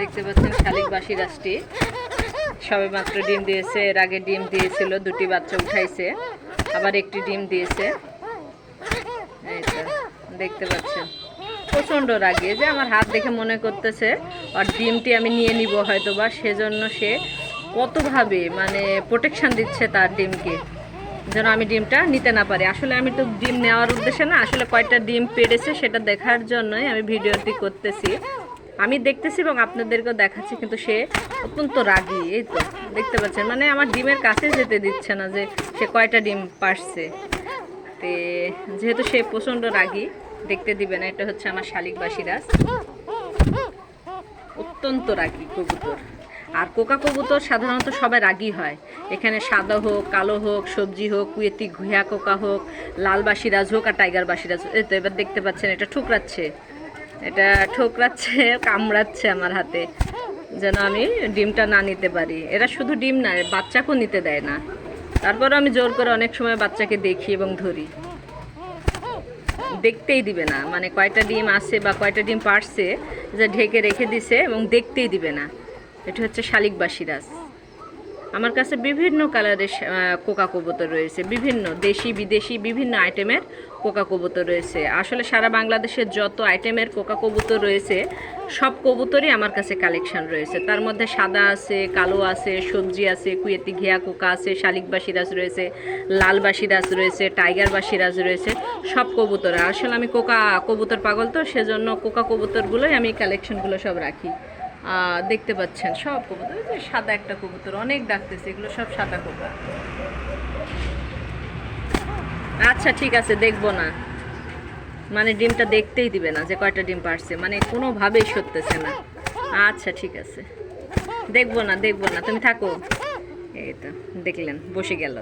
দেখতে পাচ্ছেন শালিক বাসি রাষ্ট্রী। সবে মাত্র ডিম দিয়েছে, এর আগে ডিম দিয়েছিল, দুটি বাচ্চা উঠাইছে, আবার একটি ডিম দিয়েছে। এই দেখতে পাচ্ছেন। প্রচণ্ড রাগি যে আমার হাত দেখে মনে করতেছে, আর ডিমটি আমি নিয়ে নিব হয়তো বা সেজন্য সে কতভাবে মানে প্রোটেকশান দিচ্ছে তার ডিমকে, যেন আমি ডিমটা নিতে না পারি। আসলে আমি তো ডিম নেওয়ার উদ্দেশ্যে না, আসলে কয়টা ডিম পেড়েছে সেটা দেখার জন্যই আমি ভিডিওটি করতেছি। আমি দেখতেছি এবং আপনাদেরকেও দেখাচ্ছি, কিন্তু সে অত্যন্ত রাগী, এই তো, দেখতে পাচ্ছেন। মানে আমার ডিমের কাছে যেতে দিচ্ছে না যে সে কয়টা ডিম পারছে। তে, যেহেতু সে প্রচণ্ড রাগী, দেখতে দিবে না, এটা হচ্ছে আমার শালিক বাসিরাজ। অত্যন্ত রাগী কবুতর। আর কোকা কবুতর সাধারণত সবাই রাগী হয়। এখানে সাদা হোক, কালো হোক, সবজি হোক, কুয়েতি ঘুয়া কোকা হোক, লাল বাসিরাজ হোক আর টাইগার বাসিরাজ। এই তো, এবার দেখতে পাচ্ছেন, এটা ঠুকরাচ্ছে। এটা ঠোকরাচ্ছে, কামড়াচ্ছে আমার হাতে, যেন আমি ডিমটা না নিতে পারি। এরা শুধু ডিম না, বাচ্চাকেও নিতে দেয় না। তারপরে আমি জোর করে অনেক সময় বাচ্চাকে দেখি এবং ধরি। দেখতেই দিবে না মানে কয়টা ডিম আছে বা কয়টা ডিম পারছে, যে ঢেকে রেখে দিছে এবং দেখতেই দিবে না। এটা হচ্ছে শালিক বাসিরাজ আমার কাছে বিভিন্ন কালারের কোকা কবুতর রয়েছে, বিভিন্ন দেশি, বিদেশি, বিভিন্ন আইটেমের কোকা কবুতর রয়েছে। আসলে সারা বাংলাদেশের যত আইটেমের কোকা কবুতর রয়েছে, সব কবুতরই আমার কাছে কালেকশন রয়েছে। তার মধ্যে সাদা আছে, কালো আছে, সবজি আছে, কুয়েতি ঘিয়া কোকা আছে, শালিক বাসিরাজ রয়েছে, লাল বাসিরাজ রয়েছে, টাইগার বাসিরাজ রয়েছে, সব কবুতর। আসলে আমি কোকা, কবুতর পাগল তো, সেজন্য কোকা কবুতরগুলোই আমি কালেকশনগুলো সব রাখি। দেখতে পাচ্ছেন, সব কবুতর যে সাদা একটা কবুতর, অনেক ডাকতেছে, এগুলো সব সাদা কোকা আচ্ছা ঠিক আছে, দেখব না। মানে ডিমটা দেখতেই দিবে না যে কয়টা ডিম পারছে মানে কোনোভাবেই সরতেছে না। আচ্ছা ঠিক আছে। দেখব না দেখব না, তুমি থাকো। এই তো, দেখলেন, বসে গেল।